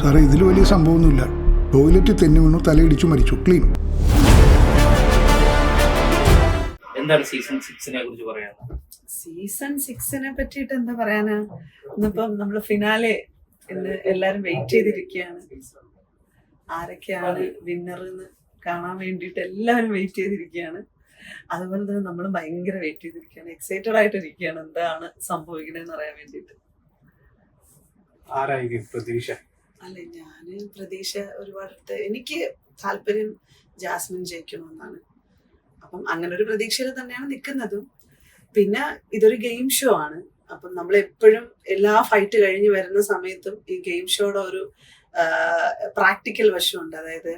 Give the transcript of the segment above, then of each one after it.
സാറേ ഇതിൽ വലിയ സംഭവമൊന്നുമില്ല. ടോയ്ലറ്റ് തെന്നു വീണു തലയിടിച്ചു മരിച്ചു. ക്ലീൻ. എന്താണ് സീസൺ സിക്സിനെ കുറിച്ച് പറയാനുള്ളത്? സീസൺ സിക്സിനെ പറ്റിയിട്ട് എന്താ പറയാനാ? ഇന്നിപ്പം നമ്മൾ ഫിനാലെ ഇന്ന് എല്ലാരും വെയിറ്റ് ചെയ്തിരിക്കുകയാണ്. ആരൊക്കെയാണ് വിന്നർ എന്ന് കാണാൻ വേണ്ടിയിട്ട് എല്ലാവരും വെയിറ്റ് ചെയ്തിരിക്കുകയാണ്. അതുപോലെ തന്നെ നമ്മൾ ഭയങ്കര വെയിറ്റ് ചെയ്തിരിക്കുകയാണ്. എക്സൈറ്റഡ് ആയിട്ടിരിക്കുകയാണ്. എന്താണ് സംഭവിക്കണേന്ന് അറിയാൻ വേണ്ടിയിട്ട്. ആരായിരിക്കും പ്രതീക്ഷ? അല്ല ഞാൻ പ്രതീക്ഷ ഒരുപാട് എനിക്ക് താല്പര്യം ജാസ്മിൻ ജയിക്കണമെന്നാണ് അപ്പം അങ്ങനെ ഒരു പ്രതീക്ഷയിൽ തന്നെയാണ് നിൽക്കുന്നതും പിന്നെ ഇതൊരു ഗെയിം ഷോ ആണ്. അപ്പം നമ്മൾ എപ്പോഴും എല്ലാ ഫൈറ്റ് കഴിഞ്ഞ് വരുന്ന സമയത്തും ഈ ഗെയിം ഷോയുടെ ഒരു പ്രാക്ടിക്കൽ വശമുണ്ട്. അതായത്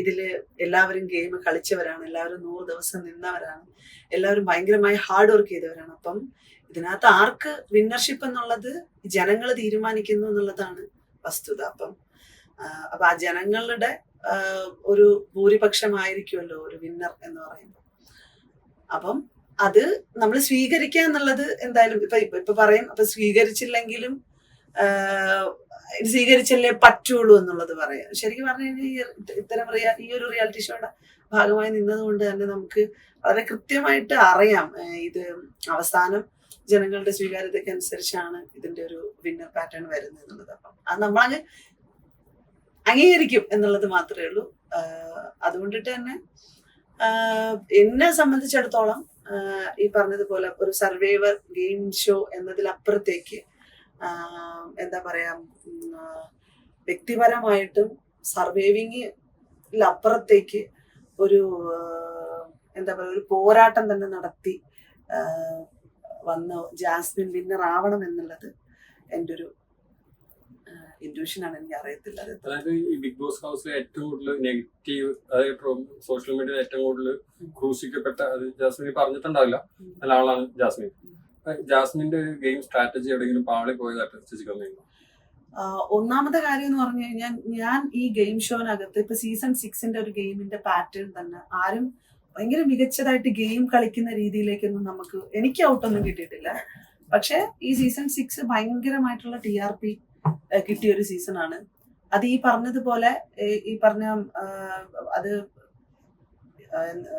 ഇതിൽ എല്ലാവരും ഗെയിം കളിച്ചവരാണ് എല്ലാവരും നൂറ് ദിവസം നിന്നവരാണ് എല്ലാവരും ഭയങ്കരമായി ഹാർഡ് വർക്ക് ചെയ്തവരാണ്. അപ്പം ഇതിനകത്ത് ആർക്ക് വിന്നർഷിപ്പ് എന്നുള്ളത് ജനങ്ങൾ തീരുമാനിക്കുന്നു എന്നുള്ളതാണ് വസ്തുത അപ്പം അപ്പൊ ആ ജനങ്ങളുടെ ഒരു ഭൂരിപക്ഷമായിരിക്കുമല്ലോ ഒരു വിന്നർ എന്ന് പറയുമ്പോൾ അപ്പം അത് നമ്മൾ സ്വീകരിക്കുക എന്നുള്ളത് എന്തായാലും ഇപ്പൊ ഇപ്പൊ പറയും അപ്പൊ സ്വീകരിച്ചില്ലെങ്കിലും സ്വീകരിച്ചല്ലേ പറ്റുള്ളൂ എന്നുള്ളത് പറയാം. ശരിക്കും പറഞ്ഞു കഴിഞ്ഞാൽ ഇത്തരം റിയാ ഈ ഒരു റിയാലിറ്റി ഷോയുടെ ഭാഗമായി നിന്നതുകൊണ്ട് തന്നെ നമുക്ക് വളരെ കൃത്യമായിട്ട് അറിയാം ഇത് അവസാനം ജനങ്ങളുടെ സ്വീകാര്യതയ്ക്ക് അനുസരിച്ചാണ് ഇതിന്റെ ഒരു വിന്നർ പാറ്റേൺ വരുന്നത് എന്നുള്ളത്. അപ്പം അത് നമ്മളങ്ങ് അംഗീകരിക്കും എന്നുള്ളത് മാത്രമേ ഉള്ളൂ. അതുകൊണ്ടിട്ട് തന്നെ എന്നെ സംബന്ധിച്ചിടത്തോളം ഈ പറഞ്ഞതുപോലെ ഒരു സർവൈവർ ഗെയിം ഷോ എന്നതിലപ്പുറത്തേക്ക് എന്താ പറയാ വ്യക്തിപരമായിട്ടും സർവൈവിങ് വ്യക്തിപരമായിട്ടും സർവൈവിങ്ങിലപ്പുറത്തേക്ക് ഒരു എന്താ പറയുക ഒരു പോരാട്ടം തന്നെ നടത്തി വന്ന് ജാസ്മിൻ വിന്നർ ആവണം എന്നുള്ളത് എന്റെ ഒരു ഇൻഡ്യൂഷനാണ് എനിക്ക് അറിയത്തില്ല അത് അതായത് ഈ ബിഗ് ബോസ് ഹൗസിലെ ഏറ്റവും കൂടുതൽ നെഗറ്റീവ് അതായത് സോഷ്യൽ മീഡിയയിൽ ഏറ്റവും കൂടുതൽ ക്രൂശിക്കപ്പെട്ട അത് ജാസ്മിൻ പറഞ്ഞിട്ടുണ്ടാവില്ല. നല്ല ആളാണ് ജാസ്മിൻ. ജാസ്മിന്റെ ഒരു ഗെയിം സ്ട്രാറ്റജി എവിടെയെങ്കിലും പാളി പോയതായിട്ട് ആഹ് ഒന്നാമത്തെ കാര്യം എന്ന് പറഞ്ഞു കഴിഞ്ഞാൽ ഞാൻ ഈ ഗെയിം ഷോനകത്ത് ഇപ്പൊ സീസൺ സിക്സിന്റെ ഒരു ഗെയിമിന്റെ പാറ്റേൺ തന്നെ ആരും ഭയങ്കര മികച്ചതായിട്ട് ഗെയിം കളിക്കുന്ന രീതിയിലേക്കൊന്നും നമുക്ക് എനിക്ക് ഔട്ടൊന്നും കിട്ടിയിട്ടില്ല. പക്ഷെ ഈ സീസൺ സിക്സ് ഭയങ്കരമായിട്ടുള്ള ടി ആർ പി കിട്ടിയ ഒരു സീസൺ ആണ്. അത് ഈ പറഞ്ഞതുപോലെ ഈ പറഞ്ഞ അത്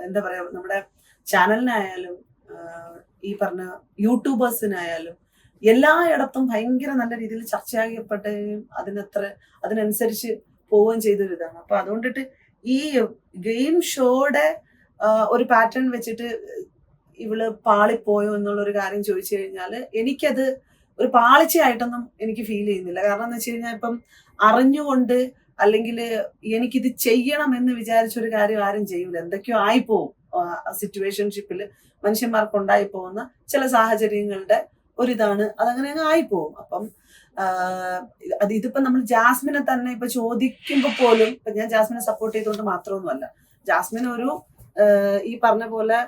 എന്താ പറയാ നമ്മുടെ ചാനലിനായാലും ഈ പറഞ്ഞ യൂട്യൂബേഴ്സിനായാലും എല്ലായിടത്തും ഭയങ്കര നല്ല രീതിയിൽ ചർച്ചയാകപ്പെട്ടുകയും അതിനത്ര അതിനനുസരിച്ച് പോവുകയും ചെയ്തൊരു ഇതാണ് അപ്പൊ അതുകൊണ്ടിട്ട് ഈ ഗെയിം ഷോയുടെ ഒരു പാറ്റേൺ വെച്ചിട്ട് ഇവൾ പാളിപ്പോയോ എന്നുള്ളൊരു കാര്യം ചോദിച്ചു കഴിഞ്ഞാൽ എനിക്കത് ഒരു പാളിച്ചയായിട്ടൊന്നും എനിക്ക് ഫീൽ ചെയ്യുന്നില്ല. കാരണം എന്ന് വെച്ച് കഴിഞ്ഞാൽ ഇപ്പം അറിഞ്ഞുകൊണ്ട് അല്ലെങ്കിൽ എനിക്കിത് ചെയ്യണം എന്ന് വിചാരിച്ച ഒരു കാര്യം ആരും ചെയ്യൂല. എന്തൊക്കെയോ ആയിപ്പോവും. സിറ്റുവേഷൻഷിപ്പിൽ മനുഷ്യന്മാർക്ക് ഉണ്ടായി പോകുന്ന ചില സാഹചര്യങ്ങളുടെ ഒരിതാണ്. അതങ്ങനെ അങ്ങ് ആയിപ്പോവും. അപ്പം അത് ഇതിപ്പോ നമ്മൾ ജാസ്മിനെ തന്നെ ഇപ്പൊ ചോദിക്കുമ്പോ പോലും ഇപ്പൊ ഞാൻ ജാസ്മിനെ സപ്പോർട്ട് ചെയ്തുകൊണ്ട് മാത്രമൊന്നുമല്ല ജാസ്മിൻ ഒരു ഈ പറഞ്ഞ പോലെ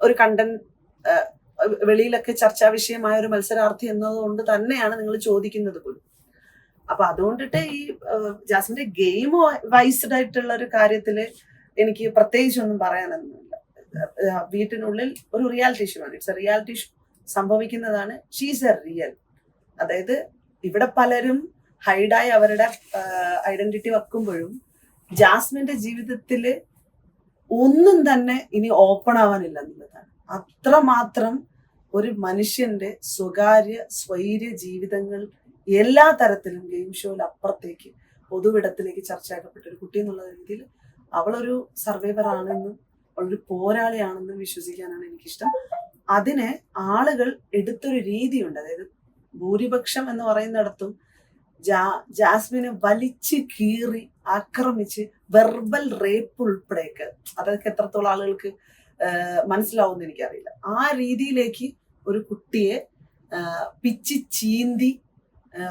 ഒരു കണ്ടന്റ് വെളിയിലൊക്കെ ചർച്ചാ വിഷയമായ ഒരു മത്സരാർത്ഥി എന്നതുകൊണ്ട് തന്നെയാണ് നിങ്ങൾ ചോദിക്കുന്നത് പോലും. അപ്പൊ അതുകൊണ്ടിട്ട് ഈ ജാസ്മിന്റെ ഗെയിം വൈസ്ഡ് ആയിട്ടുള്ള ഒരു കാര്യത്തിൽ എനിക്ക് പ്രത്യേകിച്ചൊന്നും പറയാനൊന്നുമില്ല. വീട്ടിനുള്ളിൽ ഒരു റിയാലിറ്റി ഷോ ആണ്. ഇറ്റ്സ് എ റിയാലിറ്റി ഷോ സംഭവിക്കുന്നതാണ്. ഷീസ് എ റിയൽ അതായത് ഇവിടെ പലരും ഹൈഡായി അവരുടെ ഐഡന്റിറ്റി വെക്കുമ്പോഴും ജാസ്മിന്റെ ജീവിതത്തിൽ ഒന്നും തന്നെ ഇനി ഓപ്പൺ ആവാനില്ല എന്നുള്ളതാണ്. അത്രമാത്രം ഒരു മനുഷ്യന്റെ സ്വകാര്യ സ്വൈര്യ ജീവിതങ്ങൾ എല്ലാ തരത്തിലും ഗെയിം ഷോയിൽ അപ്പുറത്തേക്ക് പൊതുവിടത്തിലേക്ക് ചർച്ചയാക്കപ്പെട്ട ഒരു കുട്ടി എന്നുള്ള രീതിയിൽ അവളൊരു സർവൈവർ ആണെന്നും അവളൊരു പോരാളിയാണെന്നും വിശ്വസിക്കാനാണ് എനിക്കിഷ്ടം. അതിനെ ആളുകൾ എടുത്തൊരു രീതിയുണ്ട്. അതായത് ഭൂരിപക്ഷം എന്ന് പറയുന്നിടത്തും ജാ ജാസ്മിനെ വലിച്ച് കീറി ആക്രമിച്ച് വെർബൽ റേപ്പ് ഉൾപ്പെടെയൊക്കെ. അതൊക്കെ എത്രത്തോളം ആളുകൾക്ക് മനസ്സിലാവുമെന്ന് എനിക്കറിയില്ല. ആ രീതിയിലേക്ക് ഒരു കുട്ടിയെ പിച്ച് ചീന്തി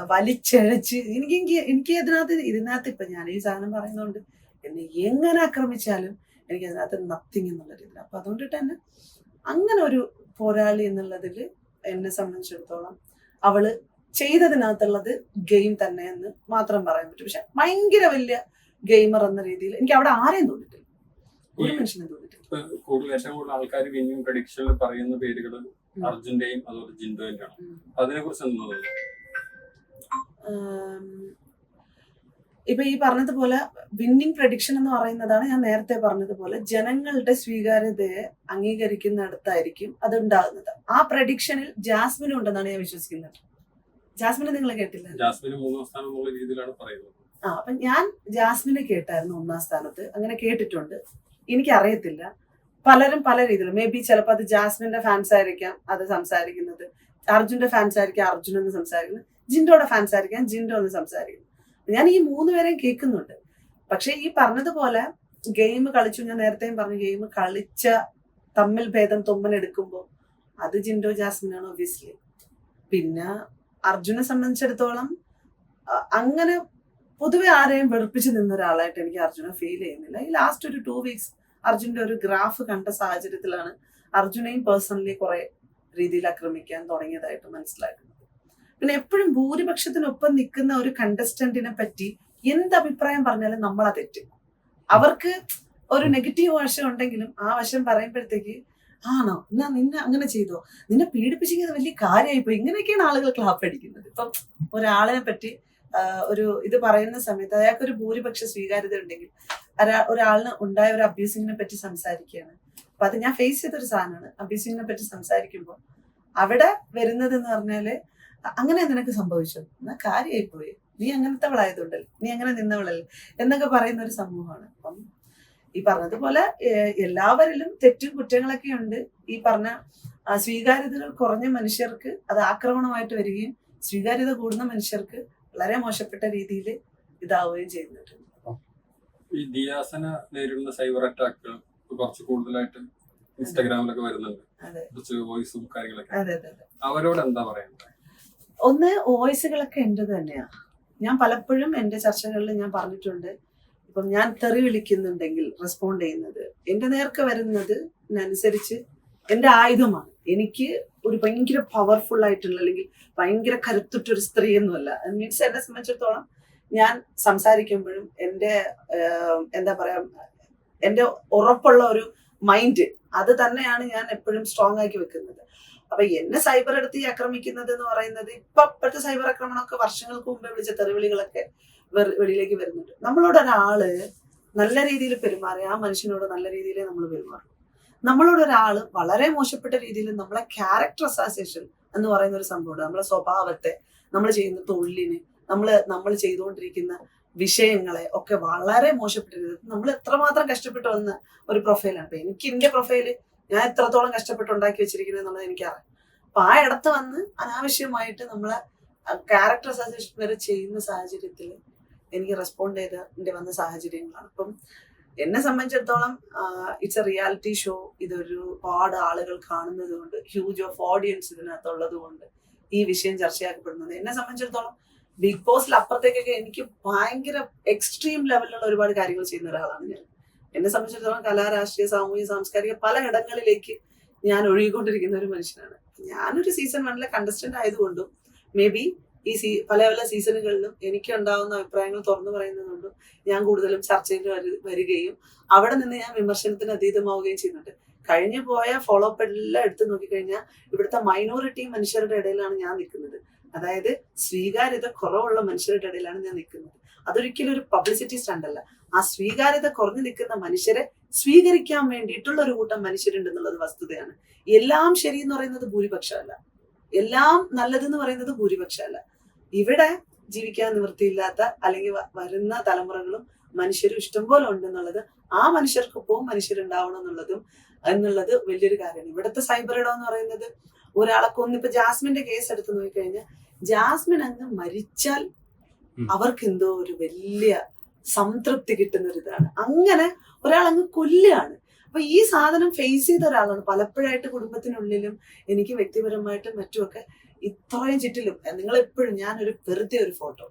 വലിച്ചഴച്ച് എനിക്ക് എനിക്ക് ഇതിനകത്ത് ഇതിനകത്ത് ഇപ്പൊ ഞാൻ ഈ സാധനം പറയുന്നതുകൊണ്ട് എന്നെ എങ്ങനെ ആക്രമിച്ചാലും എനിക്ക് അതിനകത്ത് നത്തിങ് എന്നുള്ള രീതിയിൽ അപ്പൊ അതുകൊണ്ടിട്ട് തന്നെ അങ്ങനെ ഒരു പോരാളി എന്നുള്ളതിൽ എന്നെ സംബന്ധിച്ചിടത്തോളം അവൾ ചെയ്തതിനകത്തുള്ളത് ഗെയിം തന്നെ എന്ന് മാത്രം പറയാൻ പറ്റും. പക്ഷെ ഭയങ്കര വലിയ ഗെയിമർ എന്ന രീതിയിൽ എനിക്ക് അവിടെ ആരെയും തോന്നിട്ടില്ല ഒരു മനുഷ്യനെ തോന്നിട്ടില്ല കൂടുതൽ ഏറ്റവും കൂടുതൽ ആൾക്കാർ വിന്നിങ് പ്രഡിക്ഷനിൽ പറയുന്ന പേരുകൾ അർജുന്റെയും അതുപോലെ ജിൻഡോന്റെ ആണ്. അതിനെ കുറിച്ച് ഇപ്പൊ ഈ പറഞ്ഞതുപോലെ വിന്നിങ് പ്രഡിക്ഷൻ എന്ന് പറയുന്നതാണ് ഞാൻ നേരത്തെ പറഞ്ഞതുപോലെ ജനങ്ങളുടെ സ്വീകാര്യതയെ അംഗീകരിക്കുന്നിടത്തായിരിക്കും അത് ഉണ്ടാകുന്നത്. ആ പ്രഡിക്ഷനിൽ ജാസ്മിനും ഉണ്ടെന്നാണ് ഞാൻ വിശ്വസിക്കുന്നത്. ജാസ്മിനെ നിങ്ങൾ കേട്ടില്ല. ജാസ്മിന് മൂന്നാം സ്ഥാനം എന്നുള്ള രീതിയിലാണ് പറയുന്നത്. ആ അപ്പൊ ഞാൻ ജാസ്മിനെ കേട്ടായിരുന്നു ഒന്നാം സ്ഥാനത്ത്. അങ്ങനെ കേട്ടിട്ടുണ്ട്. എനിക്ക് അറിയത്തില്ല പലരും പല രീതിയിലും. മേ ബി ചിലപ്പോൾ അത് ജാസ്മിന്റെ ഫാൻസ് ആയിരിക്കാം അത് സംസാരിക്കുന്നത്. അർജുന്റെ ഫാൻസ് ആയിരിക്കാം അർജുൻ എന്ന് സംസാരിക്കുന്നത്. ജിൻഡോയുടെ ഫാൻസ് ആയിരിക്കാം ജിൻഡോ എന്ന് സംസാരിക്കുന്നു. ഞാൻ ഈ മൂന്ന് പേരെയും കേൾക്കുന്നുണ്ട്. പക്ഷെ ഈ പറഞ്ഞതുപോലെ ഗെയിം കളിച്ചു ഞാൻ നേരത്തെയും പറഞ്ഞു ഗെയിം കളിച്ച തമ്മിൽ ഭേദം തുമ്മലെടുക്കുമ്പോൾ അത് ജിൻഡോ ജാസ്മിനാണ് ഒബിയസ്ലി പിന്നെ അർജുനെ സംബന്ധിച്ചിടത്തോളം അങ്ങനെ പൊതുവെ ആരെയും വെറുപ്പിച്ച് നിന്ന ഒരാളായിട്ട് എനിക്ക് അർജുനെ ഫീൽ ചെയ്യുന്നില്ല. ഈ ലാസ്റ്റ് ഒരു ടു വീക്സ് അർജുന്റെ ഒരു ഗ്രാഫ് കണ്ട സാഹചര്യത്തിലാണ് അർജുനെയും പേഴ്സണലി കുറെ രീതിയിൽ ആക്രമിക്കാൻ തുടങ്ങിയതായിട്ട് മനസ്സിലാക്കുന്നത്. പിന്നെ എപ്പോഴും ഭൂരിപക്ഷത്തിനൊപ്പം നിൽക്കുന്ന ഒരു കണ്ടസ്റ്റന്റിനെ പറ്റി എന്ത് അഭിപ്രായം പറഞ്ഞാലും നമ്മളാ തെറ്റ്. അവർക്ക് ഒരു നെഗറ്റീവ് വശം ഉണ്ടെങ്കിലും ആ വശം പറയുമ്പോഴത്തേക്ക് ആണോ? എന്നാ നിന്നെ അങ്ങനെ ചെയ്തോ? നിന്നെ പീഡിപ്പിച്ചെങ്കിൽ വലിയ കാര്യമായി പോയി ഇങ്ങനെയൊക്കെയാണ് ആളുകൾ ക്ലാപ്പ് അടിക്കുന്നത്. ഇപ്പം ഒരാളിനെ പറ്റി ഒരു ഇത് പറയുന്ന സമയത്ത് അയാൾക്ക് ഒരു ഭൂരിപക്ഷ സ്വീകാര്യത ഉണ്ടെങ്കിൽ ഒരാ- ഒരാളിന് ഉണ്ടായ ഒരു അബ്യൂസിങ്ങിനെ പറ്റി സംസാരിക്കുകയാണ്. അപ്പൊ അത് ഞാൻ ഫേസ് ചെയ്തൊരു സാധനമാണ്. അബ്യൂസിങ്ങിനെ പറ്റി സംസാരിക്കുമ്പോൾ അവിടെ വരുന്നത് എന്ന് പറഞ്ഞാൽ അങ്ങനെ നിനക്ക് സംഭവിച്ചു? എന്നാ കാര്യമായി പോയി നീ അങ്ങനത്തെ വളായതുണ്ടല്ലോ നീ അങ്ങനെ നിന്നവളല്ലേ? എന്നൊക്കെ പറയുന്ന ഒരു സമൂഹമാണ്. അപ്പം ഈ പറഞ്ഞതുപോലെ എല്ലാവരിലും തെറ്റും കുറ്റങ്ങളൊക്കെ ഉണ്ട്. ഈ പറഞ്ഞ സ്വീകാര്യതകൾ കുറഞ്ഞ മനുഷ്യർക്ക് അത് ആക്രമണമായിട്ട് വരികയും സ്വീകാര്യത കൂടുന്ന മനുഷ്യർക്ക് വളരെ മോശപ്പെട്ട രീതിയിൽ ഇതാവുകയും ചെയ്യുന്നുണ്ട്. ഈ ദിയാസന നേരിടുന്ന സൈബർ അറ്റാക്കുകൾ കുറച്ച് കൂടുതലായിട്ട് ഇൻസ്റ്റാഗ്രാമിലൊക്കെ വരുന്നുണ്ട്. കുറച്ച് വോയിസും കാര്യങ്ങളൊക്കെ. അവരോട് എന്താ പറയുന്നത് ഒന്ന് വോയിസുകളൊക്കെ എന്റെ തന്നെയാ. ഞാൻ പലപ്പോഴും എന്റെ ചർച്ചകളിൽ ഞാൻ പറഞ്ഞിട്ടുണ്ട്. ഇപ്പം ഞാൻ തെറി വിളിക്കുന്നുണ്ടെങ്കിൽ റെസ്പോണ്ട് ചെയ്യുന്നത്. എന്റെ നേർക്ക് വരുന്നത് അനുസരിച്ച് എന്റെ ആയുധമാണ്. എനിക്ക് ഒരു ഭയങ്കര പവർഫുൾ ആയിട്ടുള്ള അല്ലെങ്കിൽ ഭയങ്കര കരുത്തുറ്റൊരു സ്ത്രീ ഒന്നുമല്ല മീൻസ് എന്നെ സംബന്ധിച്ചിടത്തോളം ഞാൻ സംസാരിക്കുമ്പോഴും എന്റെ എന്താ പറയാ എന്റെ ഉറപ്പുള്ള ഒരു മൈൻഡ് അത് തന്നെയാണ് ഞാൻ എപ്പോഴും സ്ട്രോങ് ആക്കി വെക്കുന്നത്. അപ്പൊ എന്നെ സൈബർ എടുത്ത് ആക്രമിക്കുന്നത് എന്ന് പറയുന്നത് ഇപ്പൊ ഇപ്പോഴത്തെ സൈബർ ആക്രമണമൊക്കെ വർഷങ്ങൾക്ക് മുമ്പേ വിളിച്ച തെറിവിളികളൊക്കെ വെളിയിലേക്ക് വരുന്നുണ്ട്. നമ്മളോട് ഒരാൾ നല്ല രീതിയിൽ പെരുമാറി ആ മനുഷ്യനോട് നല്ല രീതിയിൽ നമ്മൾ പെരുമാറും. നമ്മളോട് ഒരാൾ വളരെ മോശപ്പെട്ട രീതിയിൽ നമ്മളെ ക്യാരക്ടർ അസോസിയേഷൻ എന്ന് പറയുന്ന ഒരു സംഭവമുണ്ട്. നമ്മളെ സ്വഭാവത്തെ നമ്മൾ ചെയ്യുന്ന തൊഴിലിനെ നമ്മൾ നമ്മൾ ചെയ്തുകൊണ്ടിരിക്കുന്ന വിഷയങ്ങളെ ഒക്കെ വളരെ മോശപ്പെട്ട രീതിയിൽ നമ്മൾ എത്രമാത്രം കഷ്ടപ്പെട്ടു വന്ന ഒരു പ്രൊഫൈലാണ് അപ്പൊ എനിക്ക് എന്റെ പ്രൊഫൈൽ ഞാൻ എത്രത്തോളം കഷ്ടപ്പെട്ട് ഉണ്ടാക്കി വെച്ചിരിക്കുന്നത് എന്നുള്ളത് എനിക്കറിയാം. അപ്പൊ ആ ഇടത്ത് വന്ന് അനാവശ്യമായിട്ട് നമ്മളെ ക്യാരക്ടർ അസോസിയേഷൻ വരെ ചെയ്യുന്ന സാഹചര്യത്തിൽ എനിക്ക് റെസ്പോണ്ട് ചെയ്തേണ്ടി വന്ന സാഹചര്യങ്ങളാണ്. അപ്പം എന്നെ സംബന്ധിച്ചിടത്തോളം ഇറ്റ്സ് എ റിയാലിറ്റി ഷോ ഇതൊരു പാട് ആളുകൾ കാണുന്നത് കൊണ്ട് ഹ്യൂജ് ഓഫ് ഓഡിയൻസ് ഇതിനകത്തുള്ളത് കൊണ്ട് ഈ വിഷയം ചർച്ചയാക്കപ്പെടുന്നത്. എന്നെ സംബന്ധിച്ചിടത്തോളം ബിഗ് ബോസിൽ അപ്പുറത്തേക്കൊക്കെ എനിക്ക് ഭയങ്കര എക്സ്ട്രീം ലെവലിലുള്ള ഒരുപാട് കാര്യങ്ങൾ ചെയ്യുന്ന ഒരാളാണ് ഞാൻ. എന്നെ സംബന്ധിച്ചിടത്തോളം കലാ രാഷ്ട്രീയ സാമൂഹിക സാംസ്കാരിക പല ഇടങ്ങളിലേക്ക് ഞാൻ ഒഴുകിക്കൊണ്ടിരിക്കുന്ന ഒരു മനുഷ്യനാണ്. ഞാനൊരു സീസൺ വണ്ണിലെ കണ്ടസ്റ്റന്റ് ആയതുകൊണ്ടും മേ ബി ഈ സീ പല പല സീസണുകളിലും എനിക്ക് ഉണ്ടാകുന്ന അഭിപ്രായങ്ങൾ തുറന്നു പറയുന്നതുകൊണ്ടും ഞാൻ കൂടുതലും ചർച്ചയിൽ വരു- വരികയും അവിടെ നിന്ന് ഞാൻ വിമർശനത്തിന് അതീതമാവുകയും ചെയ്യുന്നുണ്ട്. കഴിഞ്ഞു പോയ ഫോളോ അപ്പ് എല്ലാം എടുത്തു നോക്കിക്കഴിഞ്ഞാൽ ഇവിടുത്തെ മൈനോറിറ്റി മനുഷ്യരുടെ ഇടയിലാണ് ഞാൻ നിൽക്കുന്നത്. അതായത് സ്വീകാര്യത കുറവുള്ള മനുഷ്യരുടെ ഇടയിലാണ് ഞാൻ നിൽക്കുന്നത്. അതൊരിക്കലും ഒരു പബ്ലിസിറ്റി സ്റ്റണ്ടല്ല ആ സ്വീകാര്യത കുറഞ്ഞു നിൽക്കുന്ന മനുഷ്യരെ സ്വീകരിക്കാൻ വേണ്ടിയിട്ടുള്ള ഒരു കൂട്ടം മനുഷ്യരുണ്ട് എന്നുള്ളത് വസ്തുതയാണ്. എല്ലാം ശരി എന്ന് പറയുന്നത് ഭൂരിപക്ഷമല്ല. എല്ലാം നല്ലതെന്ന് പറയുന്നത് ഭൂരിപക്ഷമല്ല. ഇവിടെ ജീവിക്കാൻ നിവൃത്തിയില്ലാത്ത അല്ലെങ്കിൽ വരുന്ന തലമുറകളും മനുഷ്യരും ഇഷ്ടംപോലെ ഉണ്ടെന്നുള്ളത് ആ മനുഷ്യർക്കൊപ്പവും മനുഷ്യരുണ്ടാവണം എന്നുള്ളതും എന്നുള്ളത് വലിയൊരു കാര്യമാണ്. ഇവിടുത്തെ സൈബർ ഇടം എന്ന് പറയുന്നത് ഒരാളെ കൊന്നിപ്പോ ജാസ്മിന്റെ കേസ് എടുത്ത് നോക്കിക്കഴിഞ്ഞാൽ ജാസ്മിൻ അങ്ങ് മരിച്ചാൽ അവർക്ക് എന്തോ ഒരു വലിയ സംതൃപ്തി കിട്ടുന്ന ഒരു ഇതാണ് അങ്ങനെ ഒരാൾ അങ്ങ് കൊല്ലുകയാണ്. അപ്പൊ ഈ സാധനം ഫേസ് ചെയ്ത ഒരാളാണ്. പലപ്പോഴായിട്ട് കുടുംബത്തിനുള്ളിലും എനിക്ക് വ്യക്തിപരമായിട്ടും മറ്റുമൊക്കെ ഇത്രയും ചുറ്റിലും നിങ്ങൾ എപ്പോഴും ഞാൻ ഒരു വെറുതെ ഒരു ഫോട്ടോ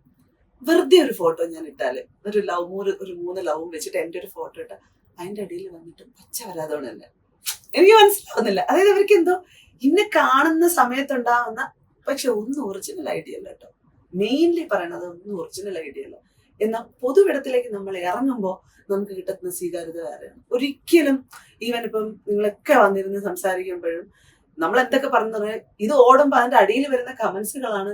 വെറുതെ ഒരു ഫോട്ടോ ഞാൻ ഇട്ടാൽ ഒരു ലവ് മൂന്ന് ഒരു മൂന്ന് ലവും വെച്ചിട്ട് എന്റെ ഒരു ഫോട്ടോ ഇട്ട അതിന്റെ അടിയിൽ വന്നിട്ട് പച്ച വരാതോണ്ട് തന്നെ എനിക്ക് മനസ്സിലാവുന്നില്ല. അതായത് അവർക്ക് എന്തോ ഇന്നെ കാണുന്ന സമയത്തുണ്ടാവുന്ന പക്ഷെ ഒന്നും ഒറിജിനൽ ഐഡിയ അല്ല കേട്ടോ. മെയിൻലി പറയണത് ഒന്നും ഒറിജിനൽ ഐഡിയ അല്ല. എന്നാൽ പൊതുവിടത്തിലേക്ക് നമ്മൾ ഇറങ്ങുമ്പോൾ നമുക്ക് കിട്ടുന്ന സ്വീകാര്യത വേറെയാണ്. ഒരിക്കലും ഈവൻ ഇപ്പം നിങ്ങളൊക്കെ വന്നിരുന്ന് സംസാരിക്കുമ്പോഴും നമ്മൾ എന്തൊക്കെ പറഞ്ഞു ഇത് ഓടുമ്പോൾ അതിന്റെ അടിയിൽ വരുന്ന കമന്റ്സുകളാണ്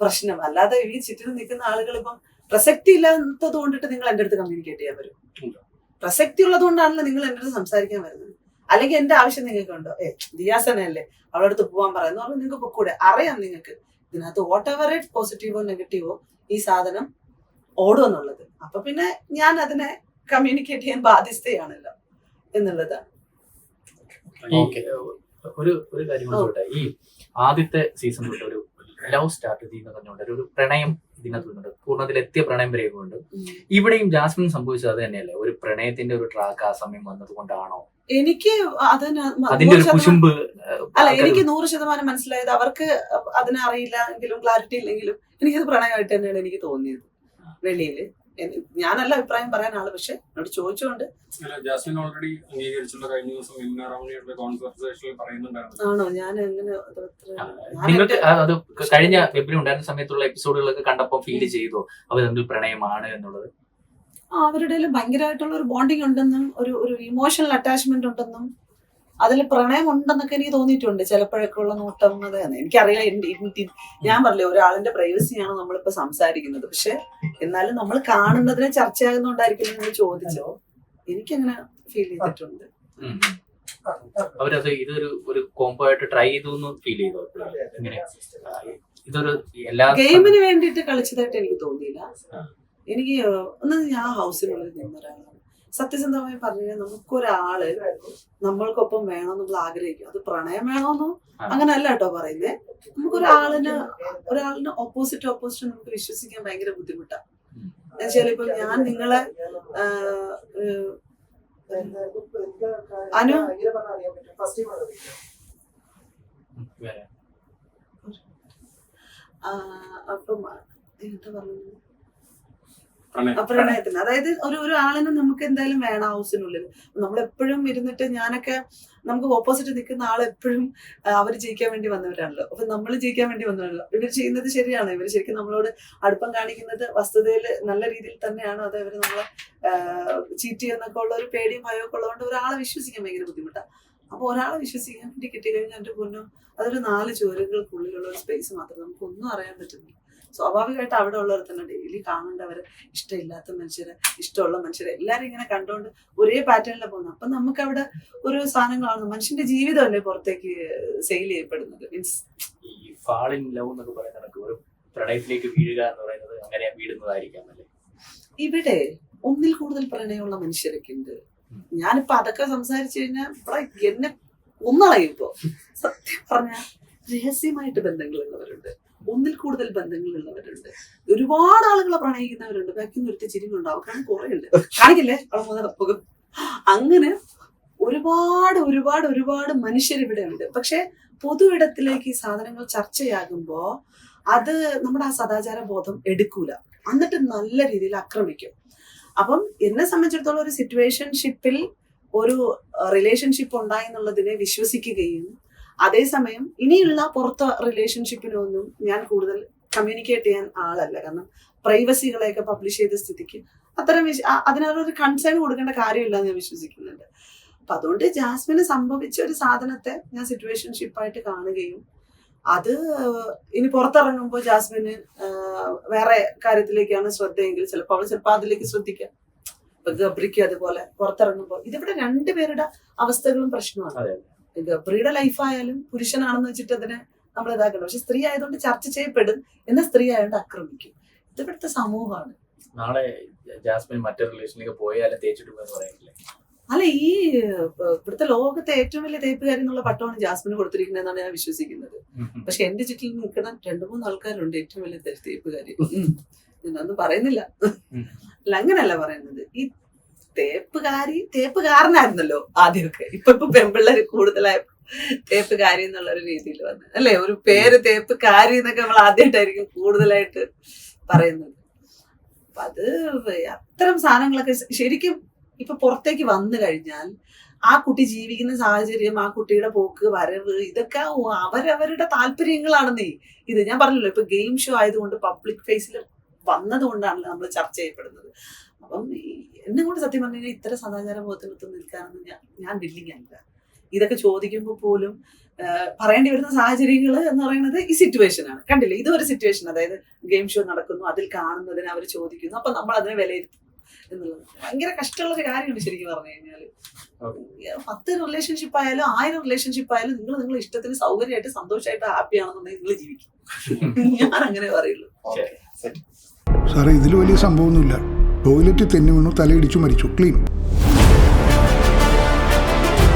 പ്രശ്നം. അല്ലാതെ ഈ ചുറ്റിനും നിൽക്കുന്ന ആളുകൾ ഇപ്പം പ്രസക്തി ഇല്ലാത്തത് കൊണ്ടിട്ട് നിങ്ങൾ എന്റെ അടുത്ത് കമ്മ്യൂണിക്കേറ്റ് ചെയ്യാൻ വരും. പ്രസക്തി ഉള്ളത് കൊണ്ടാണല്ലോ നിങ്ങൾ എന്റെ അടുത്ത് സംസാരിക്കാൻ വരുന്നത്. അല്ലെങ്കിൽ എന്റെ ആവശ്യം നിങ്ങൾക്ക് ഉണ്ടോ ഏ ദിയാസനല്ലേ അവളുടെ അടുത്ത് പോകാൻ പറയുന്നു. അവൾ നിങ്ങൾക്ക് പൊക്കൂടെ അറിയാം നിങ്ങൾക്ക് ഇതിനകത്ത് വാട്ട് എവർ ഇറ്റ് പോസിറ്റീവോ നെഗറ്റീവോ ഈ സാധനം ഓടുമെന്നുള്ളത്. അപ്പൊ പിന്നെ ഞാൻ അതിനെ കമ്മ്യൂണിക്കേറ്റ് ചെയ്യാൻ ബാധ്യസ്ഥയാണല്ലോ എന്നുള്ളതാണ്. ഈ ഒരു ഒരു കാര്യം കൂടെ. ഈ ആദ്യത്തെ സീസൺ തൊട്ട് ഒരു ലവ് സ്റ്റാർട്ട് ചെയ്യുന്ന പറഞ്ഞുകൊണ്ട് ഒരു- പ്രണയം ഇതിനകത്ത് പൂർണത്തിലെത്തിയ പൂർണത്തിൽ എത്തിയ പ്രണയം വരെയൊക്കെ ഇവിടെയും ജാസ്മിൻ സംഭവിച്ചത് അത് തന്നെയല്ലേ? ഒരു പ്രണയത്തിന്റെ ഒരു ട്രാക്ക് ആ സമയം വന്നത് കൊണ്ടാണോ എനിക്ക് അതിന് അല്ല എനിക്ക് നൂറ് ശതമാനം മനസ്സിലായത് അവർക്ക് അതിനറിയില്ല എങ്കിലും ക്ലാരിറ്റി ഇല്ലെങ്കിലും എനിക്കത് പ്രണയമായിട്ട് തന്നെയാണ് എനിക്ക് തോന്നിയത് വെളിയിൽ. ഞാനല്ല അഭിപ്രായം പറയാൻ ആൾ പക്ഷെ എന്നോട് ചോദിച്ചുകൊണ്ട് ജാസ്മിൻ ഓൾറെഡി അംഗീകരിച്ചുള്ള കഴിഞ്ഞ ദിവസം കോൺവെർസേഷനിൽ പറയുന്നുണ്ടായിരുന്നു. ആണോ? ഞാൻ എങ്ങനെ നിങ്ങൾക്ക് അത് കഴിഞ്ഞ ഫെബ്രുവരി ഉണ്ടായിരുന്ന സമയത്തുള്ള എപ്പിസോഡുകളൊക്കെ കണ്ടപ്പോൾ ഫീൽ ചെയ്തു? അവർ തമ്മിൽ പ്രണയമാണ് എന്നുള്ളത്? അവരുടെ ഭയങ്കരമായിട്ടുള്ള ഒരു ബോണ്ടിങ് ഉണ്ടെന്നും ഒരു ഒരു ഇമോഷണൽ അറ്റാച്ച്മെന്റ് ഉണ്ടെന്നും അതിൽ പ്രണയം ഉണ്ടെന്നൊക്കെ എനിക്ക് തോന്നിയിട്ടുണ്ട്. ചിലപ്പോഴൊക്കെ ഉള്ള നോട്ടം അത് എനിക്കറിയാം ഞാൻ പറഞ്ഞില്ലേ ഒരാളിന്റെ പ്രൈവസിയാണ് നമ്മളിപ്പോ സംസാരിക്കുന്നത്. പക്ഷെ എന്നാലും നമ്മൾ കാണുന്നതിനെ ചർച്ചയാകുന്നുണ്ടായിരിക്കും നിങ്ങൾ ചോദിച്ചോ എനിക്കങ്ങനെ ഫീൽ ചെയ്തിട്ടുണ്ട്. അവരത് ഇതൊരു ഒരു കോംബോ ആയിട്ട് ട്രൈ ചെയ്തു എന്ന് ഫീൽ ചെയ്തു ഇങ്ങനെ ഇതൊരു എല്ലാ ഗെയിമിന് വേണ്ടിയിട്ട് കളിച്ചതായിട്ട് എനിക്ക് തോന്നിയില്ല. എനിക്ക് ഒന്ന് ഞാൻ ഹൗസിനുള്ളിൽ നിന്നൊരാളാണ്. സത്യസന്ധമായി പറഞ്ഞു കഴിഞ്ഞാൽ നമുക്കൊരാൾ നമ്മൾക്കൊപ്പം വേണം നമ്മൾ ആഗ്രഹിക്കും. അത് പ്രണയം വേണമെന്നോ ആ. അങ്ങനെ അല്ല കേട്ടോ പറയുന്നേ. നമുക്കൊരാളിന് ഒരാളിന് ഓപ്പോസിറ്റ് ഓപ്പോസിറ്റ് നമുക്ക് വിശ്വസിക്കാൻ ഭയങ്കര ബുദ്ധിമുട്ടാണ്. എന്നുവെച്ചാൽ ഇപ്പൊ ഞാൻ നിങ്ങളെ അനു? അപ്പം എന്താ പറയുന്നത് പ്രണയത്തിന് അതായത് ഒരു ഒരു ആളിനെ നമുക്ക് എന്തായാലും വേണം ഹൗസിനുള്ളിൽ. നമ്മൾ എപ്പോഴും ഇരുന്നിട്ട് ഞാനൊക്കെ നമുക്ക് ഓപ്പോസിറ്റ് നിൽക്കുന്ന ആൾ എപ്പോഴും അവർ ജയിക്കാൻ വേണ്ടി വന്നവരാണല്ലോ. അപ്പൊ നമ്മൾ ജയിക്കാൻ വേണ്ടി വന്നവരല്ലോ ഇവർ ചെയ്യുന്നത് ശരിയാണ്? ഇവർ ശരിക്കും നമ്മളോട് അടുപ്പം കാണിക്കുന്നത് വസ്തുതയിൽ നല്ല രീതിയിൽ തന്നെയാണ്? അത് ഇവർ നമ്മളെ ചീറ്റ് ചെയ്യുന്നൊക്കെ ഉള്ള ഒരു പേടിയും ഭയമൊക്കെ ഉള്ളതുകൊണ്ട് ഒരാളെ വിശ്വസിക്കാൻ ഭയങ്കര ബുദ്ധിമുട്ടാണ് അപ്പൊ ഒരാളെ വിശ്വസിക്കാൻ വേണ്ടി കിട്ടിക്കഴിഞ്ഞാൽ എന്റെ പൊന്നും അതൊരു നാല് ചുവരുകൾക്കുള്ളിലുള്ള ഒരു സ്പേസ് മാത്രം. നമുക്കൊന്നും അറിയാൻ പറ്റുന്നില്ല. സ്വാഭാവികമായിട്ട് അവിടെ ഉള്ളവർ തന്നെ ഡെയിലി കാണേണ്ടവർ ഇഷ്ടമില്ലാത്ത മനുഷ്യരെ ഇഷ്ടമുള്ള മനുഷ്യരെ എല്ലാവരും ഇങ്ങനെ കണ്ടുകൊണ്ട് ഒരേ പാറ്റേണിലാണ് പോകുന്നത് അപ്പൊ നമുക്ക് അവിടെ ഒരു സാധനം കാണുന്നു മനുഷ്യന്റെ ജീവിതമല്ലേ പുറത്തേക്ക് സെയിൽ ചെയ്യപ്പെടുന്നത്. മീൻസ് ഈ ഫാൾ ഇൻ ലവ് എന്നൊക്കെ പറയുന്ന കണക്ക് ഒരു പ്രണയത്തിലേക്ക് വീഴുക എന്ന് പറയുന്നത് അങ്ങനെ വീഴുന്നതായിരിക്കാം അല്ലേ? ഇവിടെ ഒന്നിൽ കൂടുതൽ പ്രണയമുള്ള മനുഷ്യരൊക്കെ ഉണ്ട്. ഞാനിപ്പോ അതൊക്കെ സംസാരിച്ചു കഴിഞ്ഞാൽ ഇവിടെ എന്നെ ഒന്നളയും ഇപ്പോ. സത്യം പറഞ്ഞ രഹസ്യമായിട്ട് ബന്ധങ്ങൾ ബന്ധങ്ങളുള്ളവരുണ്ട് ഒന്നിൽ കൂടുതൽ ബന്ധങ്ങളുള്ളവരുണ്ട് ഒരുപാട് ആളുകളെ പ്രണയിക്കുന്നവരുണ്ട്. ബാക്കി നിർത്തി ചിരിക്കുന്നുണ്ട് അവർക്കാണ് കുറെ ഉണ്ട് കാണിക്കില്ലേ? അവിടെ അങ്ങനെ ഒരുപാട് ഒരുപാട് ഒരുപാട് മനുഷ്യർ ഇവിടെ ഉണ്ട്. പക്ഷെ പൊതു ഇടത്തിലേക്ക് ഈ സാധനങ്ങൾ ചർച്ചയാകുമ്പോ അത് നമ്മുടെ ആ സദാചാര ബോധം എടുക്കൂല. എന്നിട്ട് നല്ല രീതിയിൽ ആക്രമിക്കും. അപ്പം എന്നെ സംബന്ധിച്ചിടത്തോളം ഒരു സിറ്റുവേഷൻഷിപ്പിൽ ഒരു റിലേഷൻഷിപ്പ് ഉണ്ടായി എന്നുള്ളതിനെ വിശ്വസിക്കുകയും അതേസമയം ഇനിയുള്ള പുറത്ത റിലേഷൻഷിപ്പിനൊന്നും ഞാൻ കൂടുതൽ കമ്മ്യൂണിക്കേറ്റ് ചെയ്യാൻ ആളല്ല. കാരണം പ്രൈവസികളെയൊക്കെ പബ്ലിഷ് ചെയ്ത സ്ഥിതിക്ക് അത്തരം വിശ- അതിനൊരു കൺസേൺ കൊടുക്കേണ്ട കാര്യമില്ല എന്ന് ഞാൻ വിശ്വസിക്കുന്നുണ്ട്. അപ്പൊ അതുകൊണ്ട് ജാസ്മിന് സംഭവിച്ച ഒരു സാധനത്തെ ഞാൻ സിറ്റുവേഷൻഷിപ്പായിട്ട് കാണുകയും അത് ഇനി പുറത്തിറങ്ങുമ്പോൾ ജാസ്മിന് വേറെ കാര്യത്തിലേക്കാണ് ശ്രദ്ധയെങ്കിൽ ചിലപ്പോൾ അവൾ ചിലപ്പോൾ അതിലേക്ക് ശ്രദ്ധിക്കാം. ഗബ്രിക്ക് അതുപോലെ പുറത്തിറങ്ങുമ്പോൾ ഇതിവിടെ രണ്ടുപേരുടെ അവസ്ഥകളും പ്രശ്നമാണ്. അതെ സ്ത്രീയുടെ ലൈഫായാലും പുരുഷനാണെന്ന് വെച്ചിട്ട് അതിനെ നമ്മൾ ഇതാക്കണം. പക്ഷെ സ്ത്രീ ആയതുകൊണ്ട് ചർച്ച ചെയ്യപ്പെടും. എന്ന സ്ത്രീ ആയതുകൊണ്ട് ആക്രമിക്കും. ഇത് ഇവിടുത്തെ സമൂഹമാണ്. നാളെ ജാസ്മിൻ മറ്റൊരു റിലേഷനിലേക്ക് പോയാലും തേച്ചിട്ട് പറയാനില്ലേ? അല്ല ഈ ഇവിടുത്തെ ലോകത്തെ ഏറ്റവും വലിയ തേപ്പുകാരി എന്നുള്ള പട്ടമാണ് ജാസ്മിന് കൊടുത്തിരിക്കുന്നതെന്നാണ് ഞാൻ വിശ്വസിക്കുന്നത്. പക്ഷെ എന്റെ ചുറ്റിൽ നിൽക്കുന്ന രണ്ടു മൂന്ന് ആൾക്കാരുണ്ട് ഏറ്റവും വലിയ തേപ്പുകാരി. ഞാനൊന്നും പറയുന്നില്ല. അല്ല അങ്ങനല്ല പറയുന്നത്. ഈ തേപ്പുകാരി തേപ്പുകാരനായിരുന്നല്ലോ ആദ്യമൊക്കെ. ഇപ്പൊ ഇപ്പൊ പെമ്പിള്ളേര് കൂടുതലായി തേപ്പുകാരി എന്നുള്ള ഒരു രീതിയിൽ വന്ന്. അല്ലെ? ഒരു പേര് തേപ്പുകാരി എന്നൊക്കെ നമ്മൾ ആദ്യമായിട്ടായിരിക്കും കൂടുതലായിട്ട് പറയുന്നത്. അപ്പൊ അത് അത്തരം സാധനങ്ങളൊക്കെ ശരിക്കും ഇപ്പൊ പുറത്തേക്ക് വന്നു കഴിഞ്ഞാൽ ആ കുട്ടി ജീവിക്കുന്ന സാഹചര്യം ആ കുട്ടിയുടെ പോക്ക് വരവ് ഇതൊക്കെ അവരവരുടെ താല്പര്യങ്ങളാണെന്നേ. ഇത് ഞാൻ പറഞ്ഞല്ലോ ഇപ്പൊ ഗെയിം ഷോ ആയതുകൊണ്ട് പബ്ലിക് ഫേസിൽ വന്നതുകൊണ്ടാണല്ലോ നമ്മൾ ചർച്ച ചെയ്യപ്പെടുന്നത്. അപ്പം എന്നെ കൊണ്ട് സത്യം പറഞ്ഞു കഴിഞ്ഞാൽ ഇത്തരം സദാചാര ബോധത്തിനൊത്ത് നിൽക്കാനൊന്നും ഞാൻ ഞാൻ വില്ലിങ് അല്ല. ഇതൊക്കെ ചോദിക്കുമ്പോൾ പോലും പറയേണ്ടി വരുന്ന സാഹചര്യങ്ങൾ എന്ന് പറയുന്നത് ഈ സിറ്റുവേഷൻ ആണ്. കണ്ടില്ലേ? ഇതൊരു സിറ്റുവേഷൻ അതായത് ഗെയിം ഷോ നടക്കുന്നു അതിൽ കാണുന്നതിന് അവർ ചോദിക്കുന്നു അപ്പൊ നമ്മൾ അതിനെ വിലയിരുത്തുന്നു എന്നുള്ളത്. ഭയങ്കര കഷ്ടമുള്ള ഒരു കാര്യമാണ് ശരിക്കും പറഞ്ഞു കഴിഞ്ഞാൽ. പത്ത് റിലേഷൻഷിപ്പ് ആയാലും ആയിരം റിലേഷൻഷിപ്പ് ആയാലും നിങ്ങൾ നിങ്ങൾ ഇഷ്ടത്തിന് സൗകര്യമായിട്ട് സന്തോഷമായിട്ട് ഹാപ്പി ആണെന്നുണ്ടെങ്കിൽ നിങ്ങൾ ജീവിക്കും. ഞാൻ അങ്ങനെ പറയുള്ളൂ സാറേ ഇതിൽ വലിയ സംഭവമൊന്നുമില്ല. ടോയ്ലറ്റിൽ തെന്നു വീണു തലയിടിച്ചു മരിച്ചു. ക്ലീൻ.